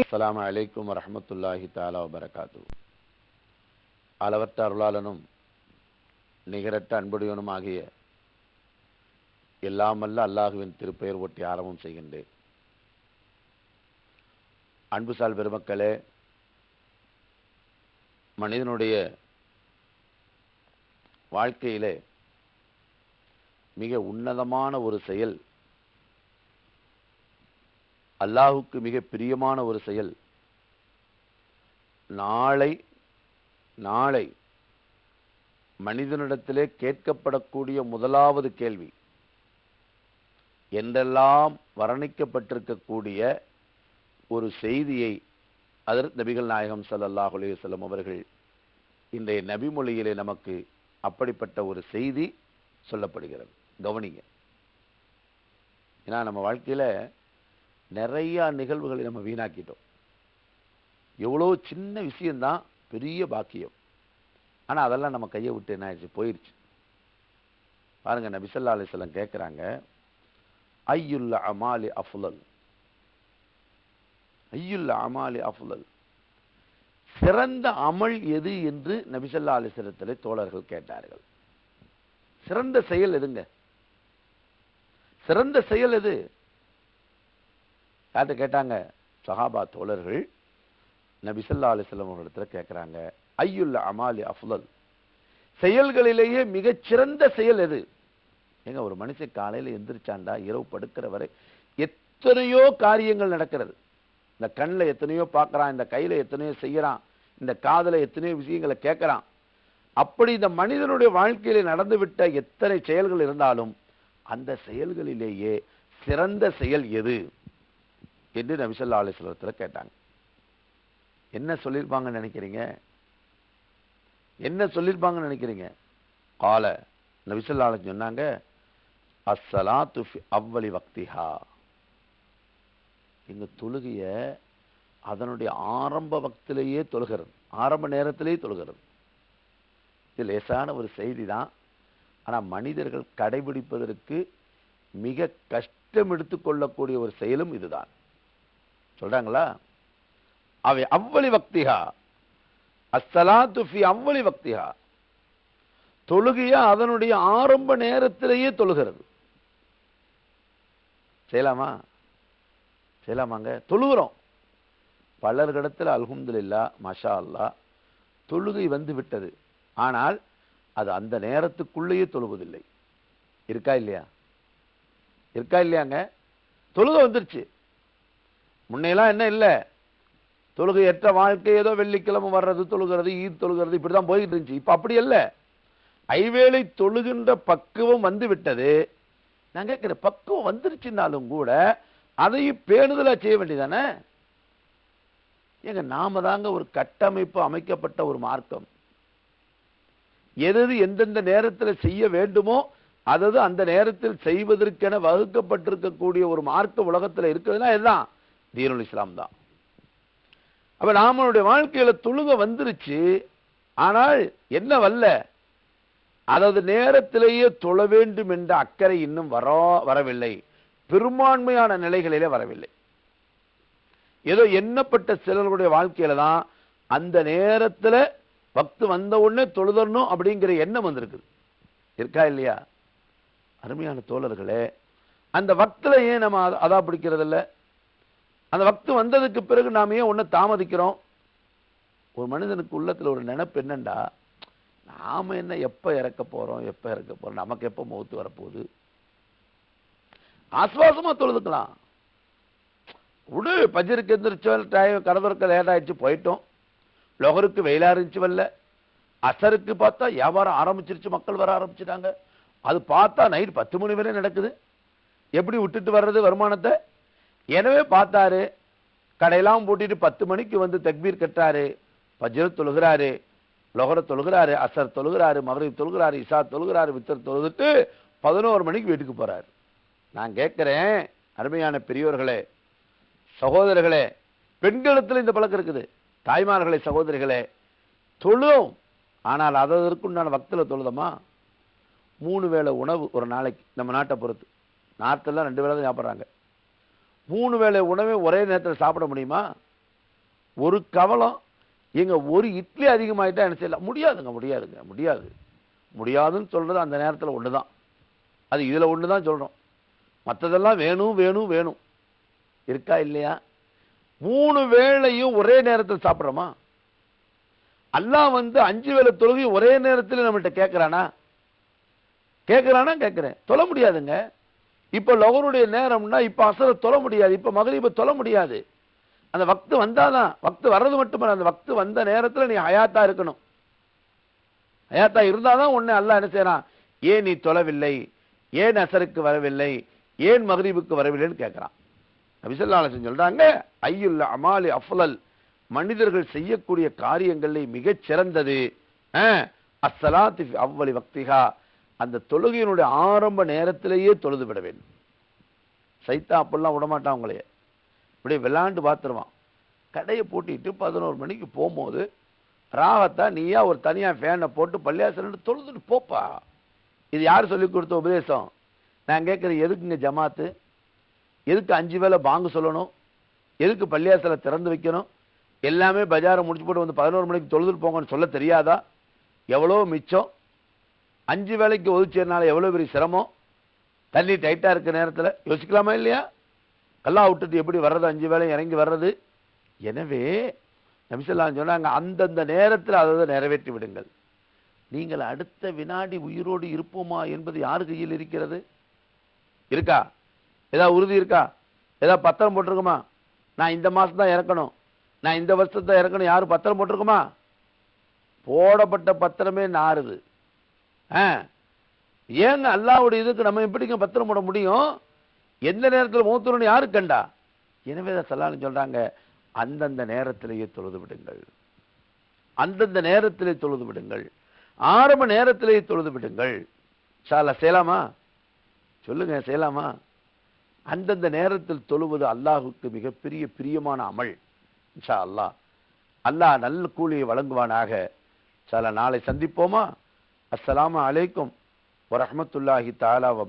அஸ்லாம் அலைக்கும் வரமத்துல்லாஹி தாலா வபரகாத்து அளவற்ற அருளாளனும் நிகரற்ற அன்புடையவனும் ஆகிய எல்லாமல்ல அல்லாஹுவின் திருப்பெயர் ஒட்டி ஆரம்பம் செய்கின்றேன். அன்பு சால் பெருமக்களே மனிதனுடைய வாழ்க்கையிலே மிக உன்னதமான ஒரு செயல். அல்லாஹுக்கு மிக பிரியமான ஒரு செயல். நாளை நாளை மனிதனிடத்திலே கேட்கப்படக்கூடிய முதலாவது கேள்வி. என்றெல்லாம் வர்ணிக்கப்பட்டிருக்கக்கூடிய ஒரு செய்தியை அதர் நபிகள் நாயகம் ஸல்லல்லாஹு அலைஹி அவர்கள் இன்றைய நபிமொழியிலே நமக்கு அப்படிப்பட்ட ஒரு செய்தி சொல்லப்படுகிறது. கவனிங்க. ஏன்னா நம்ம வாழ்க்கையில நிறைய நிகழ்வுகளை நம்ம வீணாக்கிட்டோம். எவ்வளோ சின்ன விஷயந்தான் பெரிய பாக்கியம். ஆனா அதெல்லாம் நம்ம கையை விட்டு என்ன ஆயிடுச்சு? போயிடுச்சு பாருங்க நபி ஸல்லல்லாஹு அலைஹி கேட்குறாங்க ஐயுல்ல அமாலி அஃலல் ஐயுல்ல அமாலி அஃலல் சிறந்த அமல் எது என்று நபிசல்லா ஸல்லல்லாஹு தோழர்கள் கேட்டார்கள். சிறந்த செயல் எதுங்க? சிறந்த செயல் எது? யார்கிட்ட கேட்டாங்க? சஹாபா தோழர்கள் நபிசல்லா அலிஸ்லம் அவர்களிடத்தில் கேட்குறாங்க ஐயுல்ல அமாலி அஃலல் செயல்களிலேயே மிகச்சிறந்த செயல் எது? ஏங்க ஒரு மனுஷன் காலையில எந்திரிச்சாண்டா இரவு படுக்கிற வரை எத்தனையோ காரியங்கள் நடக்கிறது. இந்த கண்ணில் எத்தனையோ பார்க்கறான் இந்த கையில எத்தனையோ செய்யறான் இந்த காதில் எத்தனையோ விஷயங்களை கேட்கறான் அப்படி இந்த மனிதனுடைய வாழ்க்கையில நடந்துவிட்ட எத்தனை செயல்கள் இருந்தாலும் அந்த செயல்களிலேயே சிறந்த செயல் எது? என்று நபிசல்லா ஸல்லல்லாஹு கேட்டாங்க. என்ன சொல்லியிருப்பாங்கன்னு நினைக்கிறீங்க? என்ன சொல்லியிருப்பாங்கன்னு நினைக்கிறீங்க? கால நபிசல்லா அலி சொன்னாங்க அஸ்ஸலாத்து ஃபி அவ்வளி வக்திஹா. இந்த தொழுகைய அதனுடைய ஆரம்ப வக்திலேயே தொழுகிறது ஆரம்ப நேரத்திலேயே தொழுகிறது. இது லேசான ஒரு செய்தி தான். ஆனா மனிதர்கள் கடைபிடிப்பதற்கு மிக கஷ்டம் எடுத்துக்கொள்ளக்கூடிய ஒரு செயலும் இதுதான். சொல்றாங்களா? அவை அவ்வளி பக்திகா அஸ்ஸலாத்து ஃபி அவ்வளி பக்திகா தொழுகைய அதனுடைய ஆரம்ப நேரத்திலேயே தொழுகிறது. செய்யலாமா? செய்யலாமாங்க? தொழுகிறோம். பலர்களிடத்தில் அல்ஹம்துல்லா மஷா அல்லா தொழுகை வந்து விட்டது. ஆனால் அது அந்த நேரத்துக்குள்ளேயே தொழுவதில்லை. இருக்கா இல்லையா? இருக்கா இல்லையாங்க? தொழுகை வந்துருச்சு. முன்னையெல்லாம் என்ன இல்லை? தொழுகையற்ற வாழ்க்கை ஏதோ வெள்ளிக்கிழமை வர்றது தொழுகிறது ஈத் தொழுகிறது இப்படி தான் போயிட்டு இருந்துச்சு. இப்போ அப்படி இல்லை ஐவேளை தொழுகின்ற பக்குவம் வந்து விட்டது. நான் கேட்குற பக்குவம் வந்துருச்சுனாலும் கூட அதையும் பேணுதலாக செய்ய வேண்டியதானே? ஏங்க நாம தாங்க ஒரு கட்டமைப்பு அமைக்கப்பட்ட ஒரு மார்க்கம். எது எது எந்தெந்த நேரத்தில் செய்ய வேண்டுமோ அதது அந்த நேரத்தில் செய்வதற்கென வகுக்கப்பட்டிருக்கக்கூடிய ஒரு மார்க்க உலகத்துல இருக்கிறதுனா இதுதான். தீனுல் இஸ்லாம் தான். அப்ப நாமளுடைய வாழ்க்கையில தொழுக வந்துருச்சு. ஆனால் என்ன வல்ல அதாவது நேரத்திலேயே தொழ வேண்டும் என்ற அக்கறை இன்னும் வர வரவில்லை. பெரும்பான்மையான நிலைகளிலே வரவில்லை. ஏதோ எண்ணப்பட்ட சிலருடைய வாழ்க்கையில தான் அந்த நேரத்துல பக்து வந்த உடனே தொழுதரணும் அப்படிங்கிற எண்ணம் வந்திருக்குது. இருக்கா இல்லையா? அருமையான தோழர்களே அந்த பக்தில் ஏன் நம்ம அதா பிடிக்கிறதில்ல? அந்த வக்து வந்ததுக்கு பிறகு நாம் ஏன் ஒன்று தாமதிக்கிறோம்? ஒரு மனிதனுக்கு உள்ளத்தில் ஒரு நினப்பு என்னண்டா? நாம என்ன எப்போ இறக்க போகிறோம் எப்போ இறக்க போகிறோம் நமக்கு எப்போ முகத்து வரப்போகுது? ஆஸ்வாசமாக தொழுதுக்கலாம். விடு பஜருக்கு எந்திரிச்சோம் டைம் கடவுளுக்கு லேட் ஆயிடுச்சு போயிட்டோம். லொகருக்கு வெயிலா இருந்துச்சு வரல அசருக்கு பார்த்தா வியாபாரம் ஆரம்பிச்சிருச்சு மக்கள் வர ஆரம்பிச்சிட்டாங்க. அது பார்த்தா நைட் பத்து மணி வரை நடக்குது. எப்படி விட்டுட்டு வர்றது வருமானத்தை? எனவே பார்த்தாரு கடையெல்லாம் பூட்டிட்டு பத்து மணிக்கு வந்து தக்பீர் கட்டாரு பஜ்ர தொழுகிறாரு லொகர தொழுகிறாரு அசர் தொழுகிறாரு மகரிப் தொழுகிறாரு இசா தொழுகிறாரு வித்தர் தொழுதுட்டு பதினோரு மணிக்கு வீட்டுக்கு போறாரு. நான் கேட்கிறேன் அருமையான பெரியோர்களே சகோதரர்களே பெண்களத்தில் இந்த பழக்கம் இருக்குது. தாய்மார்களே சகோதரிகளே தொழும் ஆனால் அதற்குண்டான வக்தில் தொழுதமா? மூணு வேளை உணவு ஒரு நாளைக்கு நம்ம நாட்டை பொறுத்து. நார்த்தெல்லாம் ரெண்டு வேளை தான் சாப்பிட்றாங்க. மூணு வேளை உணவே ஒரே நேரத்தில் சாப்பிட முடியுமா? ஒரு கவலம். எங்க ஒரு இட்லி அதிகமாகிட்டா என்ன செய்யலாம்? முடியாதுங்க முடியாதுங்க முடியாது. முடியாதுன்னு சொல்கிறது அந்த நேரத்தில் ஒன்று தான் அது இதில் ஒன்று தான் சொல்கிறோம் மற்றதெல்லாம் வேணும் வேணும் வேணும். இருக்கா இல்லையா? மூணு வேளையும் ஒரே நேரத்தில் சாப்பிட்றோமா? அல்லாஹ் வந்து அஞ்சு வேளை தொழுகையும் ஒரே நேரத்தில் நம்மகிட்ட கேட்குறானா? கேட்குறானா? கேட்குறேன். தொழ முடியாதுங்க. இப்போ லோகருடைய நேரம்னா இப்போ அசரை தொழ முடியாது. இப்போ மகரீபை தொழ முடியாது. அந்த வக்து வந்தாதான். வக்து வர்றது மட்டுமல்ல. அந்த வக்து வந்த நேரத்தில் நீ ஹயாத்தா இருக்கணும். ஹயாத்தா இருந்தாதான் உன்னை அல்லாஹ் என்ன செய்யறான்? ஏன் நீ தொலைவில்லை ஏன் அசருக்கு வரவில்லை? ஏன் மகரீபுக்கு வரவில்லைன்னு கேட்குறான். நபிசல்லாசன் சொல்றாங்க ஐயுல்ல அமாலி அஃலல் மனிதர்கள் செய்யக்கூடிய காரியங்களே மிகச் சிறந்தது. அஸ்ஸலாத்தி அவ்வளி பக்திகா அந்த தொழுகையினுடைய ஆரம்ப நேரத்திலேயே தொழுது விட வேண்டும். சைத்தா அப்படிலாம் விடமாட்டான் அவங்களையே இப்படியே விளாண்டு பார்த்துருவான். கடையை பூட்டிட்டு பதினோரு மணிக்கு போகும்போது ராகத்தா நீயா ஒரு தனியாக ஃபேனை போட்டு பள்ளியாசல் தொழுதுட்டு போப்பா. இது யார் சொல்லி கொடுத்த உபதேசம்? நான் கேட்குறேன் எதுக்குங்க ஜமாத்து? எதுக்கு அஞ்சு வேளை பாங்கு சொல்லணும்? எதுக்கு பள்ளியாசலை திறந்து வைக்கணும்? எல்லாமே பஜாரை முடிச்சு போட்டு வந்து பதினோரு மணிக்கு தொழுதுட்டு போங்கன்னு சொல்ல தெரியாதா? எவ்வளோ மிச்சம்? அஞ்சு வேளைக்கு ஒதுச்சதுனால எவ்வளோ பெரிய சிரமம்? தண்ணி டைட்டாக இருக்க நேரத்தில் யோசிக்கலாமா இல்லையா? கல்லா விட்டுட்டு எப்படி வர்றது? அஞ்சு வேலை இறங்கி வர்றது? எனவே நபிசல்லாம் சொன்னாங்க அந்தந்த நேரத்தில் அதை நிறைவேற்றி விடுங்கள். நீங்கள் அடுத்த வினாடி உயிரோடு இருப்போமா என்பது யார் கையில் இருக்கிறது? இருக்கா? ஏதாவது உறுதி இருக்கா? ஏதாவது பத்திரம் போட்டிருக்குமா? நான் இந்த மாதம் தான் இறக்கணும். நான் இந்த வருஷத்தை தான் இறக்கணும். யாரும் பத்திரம் போட்டிருக்குமா? போடப்பட்ட பத்திரமே நாறுது. ஆ. ஏங்க அல்லாவுடைய இதுக்கு நம்ம எப்படிங்க பத்திரம் போட முடியும்? எந்த நேரத்தில் மூத்தணும்னு யாரு கண்டா? எனவே தான் சல்லான்னு சொல்றாங்க அந்தந்த நேரத்திலேயே தொழுது விடுங்கள். அந்தந்த நேரத்திலே தொழுது விடுங்கள். ஆரம்ப நேரத்திலேயே தொழுது விடுங்கள். சாலா செய்யலாமா? சொல்லுங்க செய்யலாமா? அந்தந்த நேரத்தில் தொழுவது அல்லாஹுக்கு மிகப்பெரிய பிரியமான அமல் இன்ஷா அல்லாஹ். அல்லாஹ் நல்ல கூலியை வழங்குவானாக. சில நாளை சந்திப்போமா? அஸ்லாம் அலைக்கும் வரமத்துல்லாஹி தாலா வ